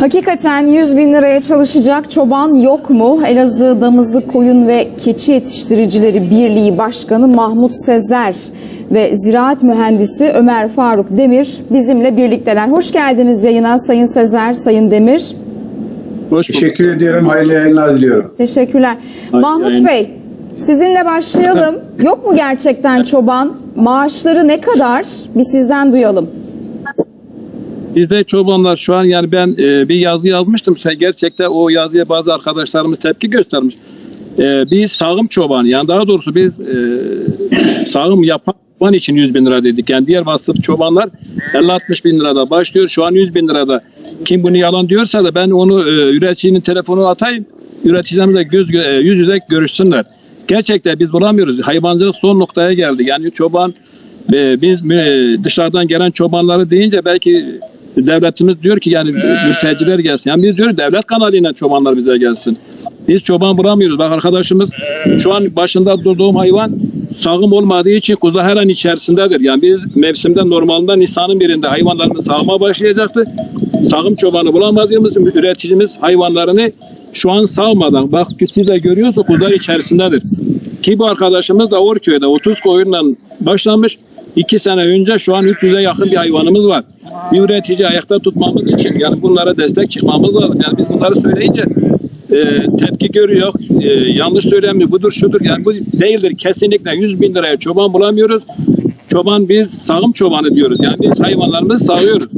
Hakikaten 100 bin liraya çalışacak çoban yok mu? Elazığ Damızlık Koyun ve Keçi Yetiştiricileri Birliği Başkanı Mahmut Sezer ve Ziraat Mühendisi Ömer Faruk Demir bizimle birlikteler. Hoş geldiniz yayına Sayın Sezer, Sayın Demir. Hoş bulduk. Teşekkür ediyorum. Hayırlı yayınlar diliyorum. Teşekkürler. Hay- Mahmut yayın- Bey, sizinle başlayalım. Yok mu gerçekten çoban? Maaşları ne kadar? Bir sizden duyalım. Bizde çobanlar şu an yani ben e, bir yazı yazmıştım. Gerçekten o yazıya bazı arkadaşlarımız tepki göstermiş. E, biz sağım çoban yani daha doğrusu biz e, sağım yapan için 100 bin lira dedik. Yani diğer vasıf çobanlar 50-60 bin lirada başlıyor. Şu an 100 bin lirada. Kim bunu yalan diyorsa da ben onu e, üreticinin telefonu atayım. Üreticilerimizle göz, gö- e, yüz yüze görüşsünler. Gerçekten biz bulamıyoruz. Hayvancılık son noktaya geldi. Yani çoban e, biz e, dışarıdan gelen çobanları deyince belki devletimiz diyor ki yani mülteciler gelsin. Yani biz diyoruz devlet kanalıyla çobanlar bize gelsin. Biz çoban bulamıyoruz. Bak arkadaşımız şu an başında durduğum hayvan sağım olmadığı için kuzu her an içerisindedir. Yani biz mevsimde normalde Nisan'ın birinde hayvanlarımız sağıma başlayacaktı. Sağım çobanı bulamadığımız için üreticimiz hayvanlarını şu an sağmadan bak siz de görüyorsunuz kuzular içerisindedir. Ki bu arkadaşımız da Orköy'de 30 koyunla başlamış. 2 sene önce şu an 300'e yakın bir hayvanımız var. Bir üretici ayakta tutmamız için yani bunlara destek çıkmamız lazım. Yani biz bunları söyleyince e, tepki görüyor. E, yanlış söylemiyor. Budur şudur. Yani bu değildir. Kesinlikle 100 bin liraya çoban bulamıyoruz. Çoban biz sağım çobanı diyoruz. Yani biz hayvanlarımızı sağıyoruz.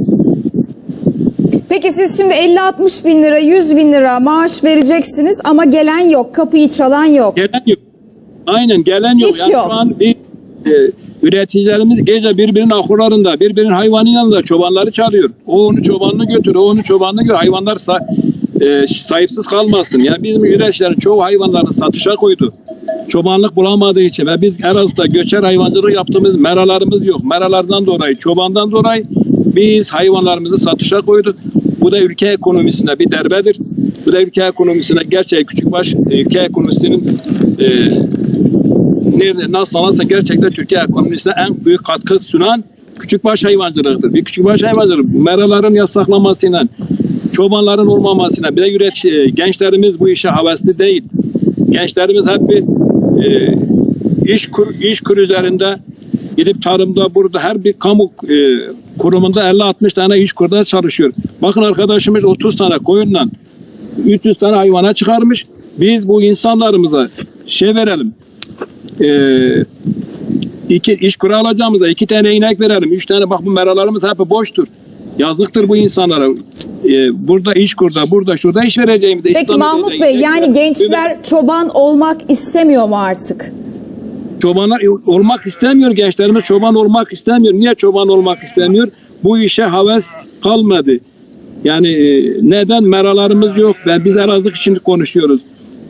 Peki siz şimdi 50-60 bin lira, 100 bin lira maaş vereceksiniz ama gelen yok, kapıyı çalan yok. Gelen yok. Aynen gelen yok. Hiç yani yok. şu an bir e, üreticilerimiz gece birbirinin ahurlarında, birbirinin hayvanın yanında çobanları çağırıyor. O onu çobanını götür, o onu çobanını götür. Hayvanlar sa- e, sahipsiz kalmasın. Yani bizim üreticilerin çoğu hayvanlarını satışa koydu. Çobanlık bulamadığı için ve biz Elazığ'da göçer hayvancılığı yaptığımız meralarımız yok. Meralardan dolayı, çobandan dolayı biz hayvanlarımızı satışa koyduk. Bu da ülke ekonomisine bir derbedir. Bu da ülke ekonomisine gerçek küçükbaş ülke ekonomisinin e, nerede nasıl sanarsa gerçekten Türkiye ekonomisine en büyük katkı sunan küçükbaş hayvancılığıdır. Bir küçükbaş hayvancılık meraların yasaklanmasıyla, çobanların olmamasıyla bir de üretici, gençlerimiz bu işe havesli değil. Gençlerimiz hep bir e, iş kur, iş kur üzerinde gidip tarımda burada her bir kamu e, kurumunda 50-60 tane iş kurda çalışıyor. Bakın arkadaşımız 30 tane koyunla 300 tane hayvana çıkarmış. Biz bu insanlarımıza şey verelim. E, iki iş kuru alacağımızda iki tane inek verelim. Üç tane bak bu meralarımız hep boştur. Yazıktır bu insanlara. E, burada iş kurda, burada şurada iş vereceğimiz. Peki Mahmut Bey yani gençler çoban olmak istemiyor mu artık? Çobanlar olmak istemiyor gençlerimiz çoban olmak istemiyor. Niye çoban olmak istemiyor? Bu işe heves kalmadı. Yani e, neden meralarımız yok? Ben biz Elazığ için konuşuyoruz.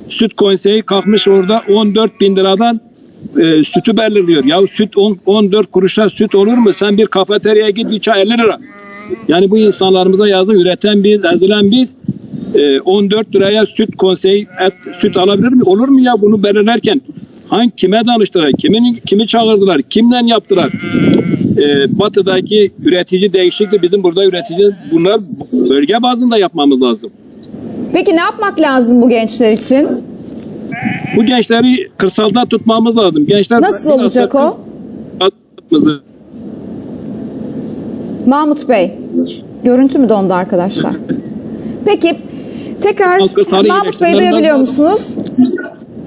Süt konseyi kalkmış orada 14 bin liradan e, sütü belirliyor. Ya süt on- 14 kuruşa süt olur mu? Sen bir kafeteryaya git bir çay 50 lira. Yani bu insanlarımıza yazın üreten biz, ezilen biz e, 14 liraya süt konseyi et, süt alabilir mi? Olur mu ya bunu belirlerken? Hangi kime danıştılar? Kimin kimi çağırdılar? Kimden yaptılar? E, batıdaki üretici değişikti. Bizim burada üretici bunlar bölge bazında yapmamız lazım. Peki ne yapmak lazım bu gençler için? Bu gençleri kırsalda tutmamız lazım. Gençler Nasıl olacak o? kırsal- Mahmut Bey, görüntü mü dondu arkadaşlar? Peki, tekrar Mahmut Bey duyabiliyor musunuz?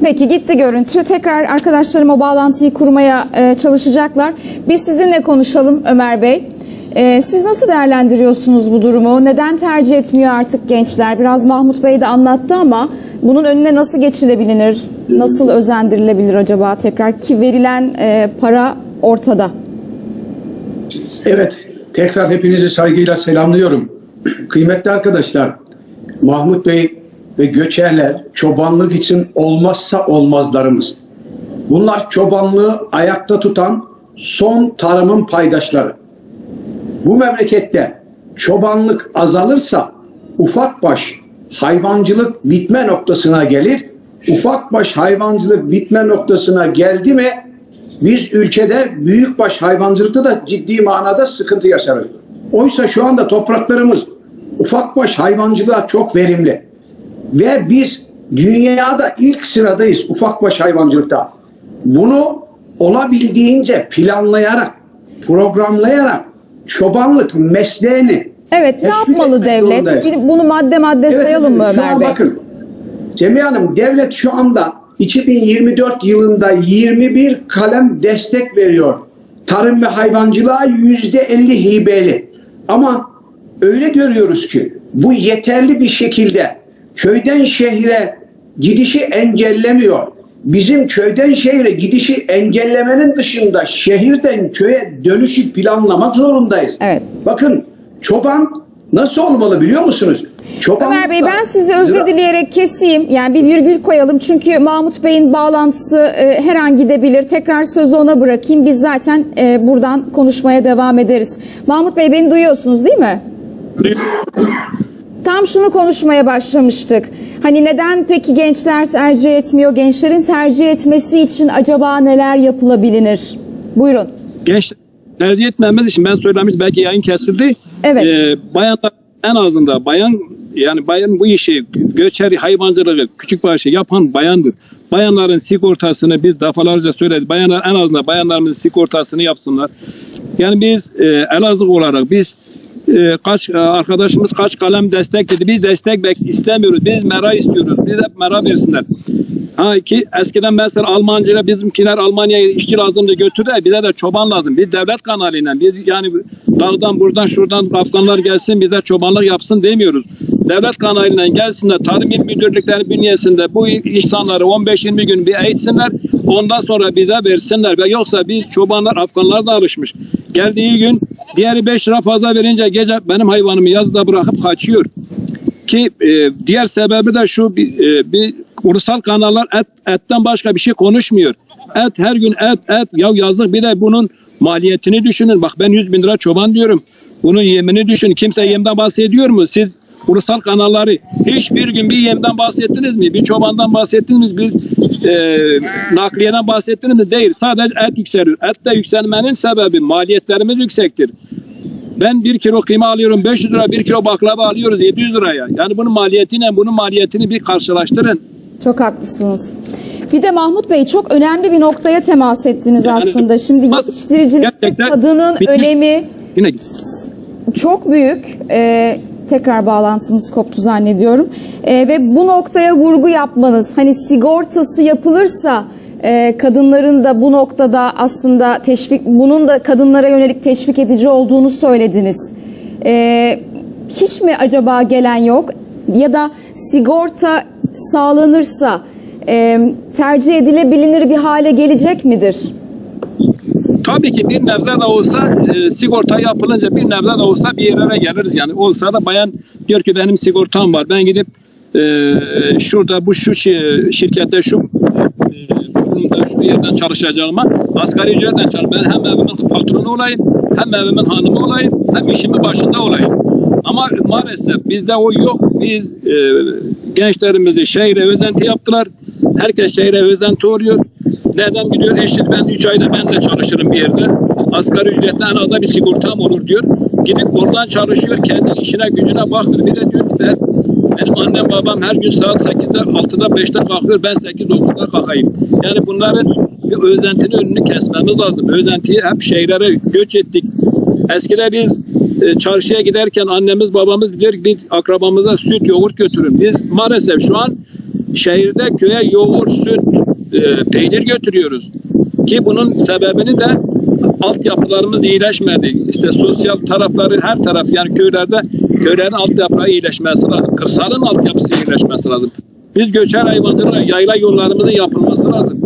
Peki gitti görüntü. Tekrar arkadaşlarım o bağlantıyı kurmaya e, çalışacaklar. Biz sizinle konuşalım Ömer Bey. E, siz nasıl değerlendiriyorsunuz bu durumu? Neden tercih etmiyor artık gençler? Biraz Mahmut Bey de anlattı ama bunun önüne nasıl geçilebilir? Nasıl özendirilebilir acaba tekrar? Ki verilen e, para ortada. Evet, tekrar hepinizi saygıyla selamlıyorum. Kıymetli arkadaşlar, Mahmut Bey ve göçerler çobanlık için olmazsa olmazlarımız. Bunlar çobanlığı ayakta tutan son tarımın paydaşları. Bu memlekette çobanlık azalırsa ufak baş hayvancılık bitme noktasına gelir. Ufak baş hayvancılık bitme noktasına geldi mi biz ülkede büyükbaş hayvancılıkta da ciddi manada sıkıntı yaşarız. Oysa şu anda topraklarımız ufakbaş hayvancılığa çok verimli. Ve biz dünyada ilk sıradayız ufakbaş hayvancılıkta. Bunu olabildiğince planlayarak, programlayarak çobanlık mesleğini Evet ne yapmalı devlet? zorundayız. Bunu madde madde sayalım mı Ömer Bey? Bakın, Cemiye Hanım devlet şu anda 2024 yılında 21 kalem destek veriyor. Tarım ve hayvancılığa %50 hibeli. Ama öyle görüyoruz ki bu yeterli bir şekilde köyden şehre gidişi engellemiyor. Bizim köyden şehre gidişi engellemenin dışında şehirden köye dönüşü planlamak zorundayız. Evet. Bakın çoban nasıl olmalı biliyor musunuz? Çoban Ömer Bey ben sizi özür dileyerek keseyim. Yani bir virgül koyalım. Çünkü Mahmut Bey'in bağlantısı e, her an gidebilir. Tekrar sözü ona bırakayım. Biz zaten e, buradan konuşmaya devam ederiz. Mahmut Bey beni duyuyorsunuz değil mi? Tam şunu konuşmaya başlamıştık. Hani neden peki gençler tercih etmiyor? Gençlerin tercih etmesi için acaba neler yapılabilir? Buyurun. Genç tercih etmemiz için ben söylemiş belki yayın kesildi. Evet. Ee, bayanlar en azında bayan yani bayan bu işi göçeri hayvancılığı küçük başı yapan bayandır. Bayanların sigortasını biz defalarca söyledik. Bayanlar en azından bayanlarımızın sigortasını yapsınlar. Yani biz e, Elazığ olarak biz e, kaç e, arkadaşımız kaç kalem destek dedi. Biz destek bek istemiyoruz. Biz mera istiyoruz. Biz hep mera versinler. Ha ki eskiden mesela Almancılar bizimkiler Almanya'ya işçi lazım diye götürdü. Bize de çoban lazım. Biz devlet kanalıyla biz yani dağdan buradan şuradan Afganlar gelsin bize çobanlık yapsın demiyoruz. Devlet kanalıyla gelsinler tarım il müdürlükleri bünyesinde bu insanları 15-20 gün bir eğitsinler. Ondan sonra bize versinler. Ve yoksa biz çobanlar Afganlar da alışmış. Geldiği gün diğeri 5 lira fazla verince gece benim hayvanımı yazda bırakıp kaçıyor ki e, diğer sebebi de şu bir, e, bir ulusal kanallar et etten başka bir şey konuşmuyor. Et her gün et et ya yazık bir de bunun maliyetini düşünün. Bak ben 100 bin lira çoban diyorum. Bunun yemini düşünün. Kimse yemden bahsediyor mu? Siz ulusal kanalları hiçbir gün bir yemden bahsettiniz mi? Bir çobandan bahsettiniz mi? Bir e, nakliyeden bahsettiniz mi? Değil. Sadece et yükseliyor. Et de yükselmenin sebebi maliyetlerimiz yüksektir. Ben bir kilo kıyma alıyorum 500 lira, bir kilo baklava alıyoruz 700 liraya. Yani bunun maliyetiyle bunun maliyetini bir karşılaştırın. Çok haklısınız. Bir de Mahmut Bey çok önemli bir noktaya temas ettiniz Yani aslında. Şimdi yetiştiricilik kadının bitmiş- önemi Yine çok büyük. Ee, tekrar bağlantımız koptu zannediyorum. Ee, ve bu noktaya vurgu yapmanız, hani sigortası yapılırsa e, kadınların da bu noktada aslında teşvik, bunun da kadınlara yönelik teşvik edici olduğunu söylediniz. Ee, hiç mi acaba gelen yok? Ya da sigorta sağlanırsa e, tercih edilebilir bir hale gelecek midir? Tabii ki bir nebze de olsa e, sigorta yapılınca bir nebze de olsa bir yerlere geliriz. Yani olsa da bayan diyor ki benim sigortam var. Ben gidip e, şurada bu şu şi- şirkette şu e, kurumda şu yerden çalışacağıma asgari ücretten çalış. Ben hem evimin patronu olayım hem evimin hanımı olayım hem işimin başında olayım. Ama maalesef bizde o yok. Biz e, gençlerimizi şehre özenti yaptılar. Herkes şehre özenti oluyor. Neden gidiyor? Eşit ben 3 ayda ben de çalışırım bir yerde. Asgari ücretten en azından bir sigortam olur diyor. Gidip oradan çalışıyor. Kendi işine gücüne bakmıyor. Bir de diyor ki ben, benim annem babam her gün saat 8'de 6'da 5'te kalkıyor. Ben 8-9'da kalkayım. Yani bunların bir özentinin önünü kesmemiz lazım. Özentiyi hep şehirlere göç ettik. Eskide biz e, çarşıya giderken annemiz babamız ki biz akrabamıza süt yoğurt götürün. Biz maalesef şu an şehirde köye yoğurt, süt, e, peynir götürüyoruz. Ki bunun sebebini de altyapılarımız iyileşmedi. İşte sosyal tarafları her taraf yani köylerde köylerin altyapıları iyileşmesi lazım. Kırsalın altyapısı iyileşmesi lazım. Biz göçer hayvancılığa yayla yollarımızın yapılması lazım.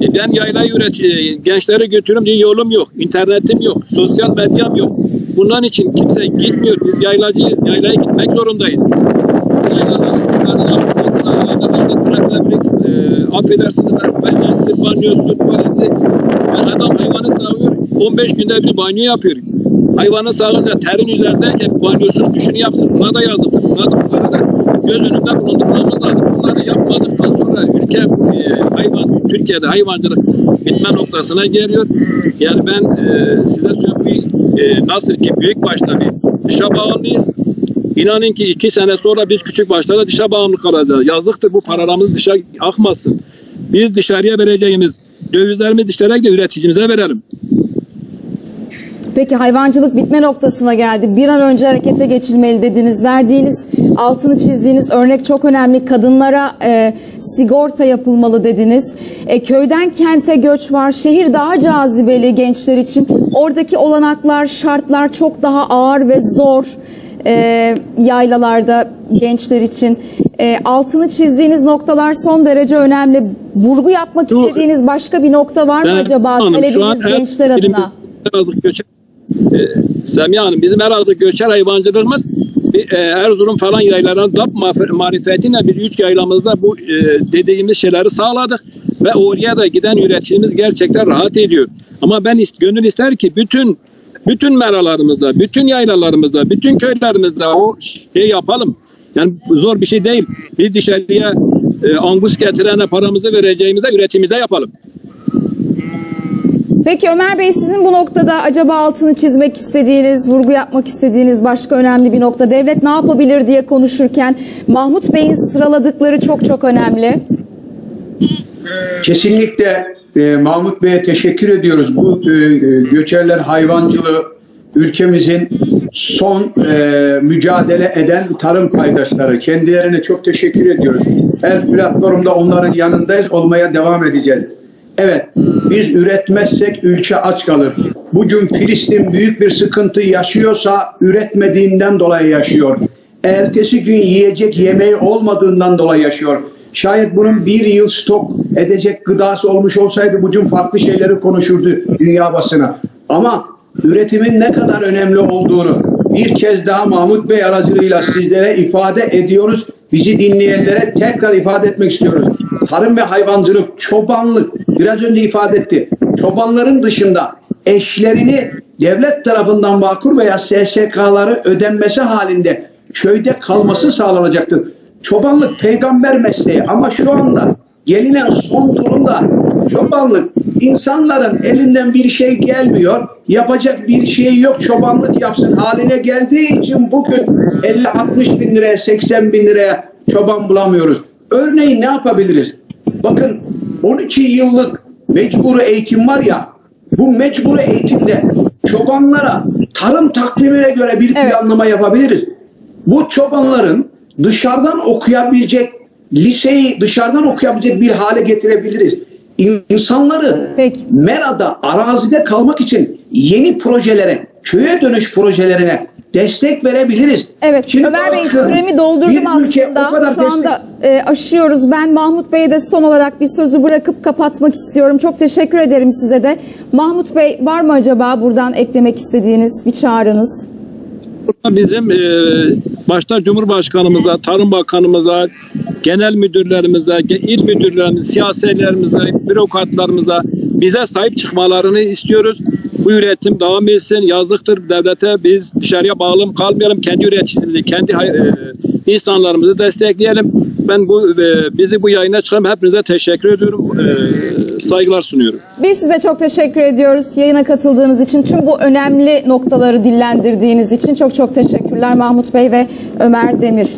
E ben yayla üret e, gençleri götürüm diye yolum yok. internetim yok. Sosyal medyam yok. Bundan için kimse gitmiyor. Biz yaylacıyız. Yaylaya gitmek zorundayız. Yaylaların yapılması lazım. Yaylalarda trafiğe e, affedersiniz ben penceresi, banyosu, tuvaleti. Yani adam hayvanı sağıyor. 15 günde bir banyo yapıyor. Hayvanı sağınca terin üzerindeyken banyosunu düşünü yapsın. Buna da yazık. Buna da, bunları da göz önünde bulundurmamız lazım. Bunları yapmadıktan sonra ülke e, hayvan Türkiye'de hayvancılık bitme noktasına geliyor. Yani ben e, size söyleyeyim e, nasıl ki büyük başta biz dışa bağımlıyız. İnanın ki iki sene sonra biz küçük başlarda dışa bağımlı kalacağız. Yazıktır bu paralarımız dışa akmasın. Biz dışarıya vereceğimiz dövizlerimizi dışarıya da üreticimize verelim. Peki hayvancılık bitme noktasına geldi. Bir an önce harekete geçilmeli dediniz. Verdiğiniz, altını çizdiğiniz örnek çok önemli. Kadınlara e, sigorta yapılmalı dediniz. E, köyden kente göç var. Şehir daha cazibeli gençler için. Oradaki olanaklar, şartlar çok daha ağır ve zor e, yaylalarda gençler için. E, altını çizdiğiniz noktalar son derece önemli. Vurgu yapmak Şu- istediğiniz başka bir nokta var mı Ben- acaba Hanım, talebiniz gençler adına? Elazığ göçer, e, Semiha Hanım bizim Elazığ göçer hayvancılığımız bir, e, Erzurum falan yaylarının DAP marifetiyle bir üç yaylamızda bu e, dediğimiz şeyleri sağladık ve oraya da giden üreticimiz gerçekten rahat ediyor. Ama ben ist- gönül ister ki bütün bütün meralarımızda, bütün yaylalarımızda, bütün köylerimizde o şey yapalım. Yani zor bir şey değil. Biz dışarıya e, angus getirene paramızı vereceğimize üretimimize yapalım. Peki Ömer Bey sizin bu noktada acaba altını çizmek istediğiniz, vurgu yapmak istediğiniz başka önemli bir nokta devlet ne yapabilir diye konuşurken Mahmut Bey'in sıraladıkları çok çok önemli. Kesinlikle e, Mahmut Bey'e teşekkür ediyoruz. Bu e, e, göçerler hayvancılığı ülkemizin son e, mücadele eden tarım paydaşları. Kendilerine çok teşekkür ediyoruz. Her platformda onların yanındayız, olmaya devam edeceğiz. Evet, biz üretmezsek ülke aç kalır. Bugün Filistin büyük bir sıkıntı yaşıyorsa üretmediğinden dolayı yaşıyor. Ertesi gün yiyecek yemeği olmadığından dolayı yaşıyor. Şayet bunun bir yıl stok edecek gıdası olmuş olsaydı bugün farklı şeyleri konuşurdu dünya basına. Ama üretimin ne kadar önemli olduğunu bir kez daha Mahmut Bey aracılığıyla sizlere ifade ediyoruz. Bizi dinleyenlere tekrar ifade etmek istiyoruz. Tarım ve hayvancılık, çobanlık biraz önce ifade etti. Çobanların dışında eşlerini devlet tarafından vakur veya SSK'ları ödenmesi halinde köyde kalması sağlanacaktır. Çobanlık peygamber mesleği ama şu anda gelinen son durumda çobanlık insanların elinden bir şey gelmiyor. Yapacak bir şey yok çobanlık yapsın haline geldiği için bugün 50-60 bin liraya 80 bin liraya çoban bulamıyoruz. Örneğin ne yapabiliriz? Bakın 12 yıllık mecburi eğitim var ya bu mecburi eğitimde çobanlara tarım takvimine göre bir Evet. planlama yapabiliriz. Bu çobanların dışarıdan okuyabilecek liseyi dışarıdan okuyabilecek bir hale getirebiliriz. İn- İnsanları Peki. Mera'da arazide kalmak için yeni projelere, köye dönüş projelerine destek verebiliriz. Evet Şimdi Ömer Bey süremi doldurdum aslında. Şu anda e, aşıyoruz. Ben Mahmut Bey'e de son olarak bir sözü bırakıp kapatmak istiyorum. Çok teşekkür ederim size de. Mahmut Bey var mı acaba buradan eklemek istediğiniz bir çağrınız? Burada bizim e, başta Cumhurbaşkanımıza, Tarım Bakanımıza, genel müdürlerimize, il müdürlerimize, siyasilerimize, bürokratlarımıza bize sahip çıkmalarını istiyoruz. Bu üretim devam etsin. Yazıktır devlete biz dışarıya bağlı kalmayalım. Kendi üreticimizi, kendi e, insanlarımızı destekleyelim. Ben bu e, bizi bu yayına çıkan hepinize teşekkür ediyorum. E, saygılar sunuyorum. Biz size çok teşekkür ediyoruz. Yayına katıldığınız için, tüm bu önemli noktaları dillendirdiğiniz için çok çok teşekkürler Mahmut Bey ve Ömer Demir.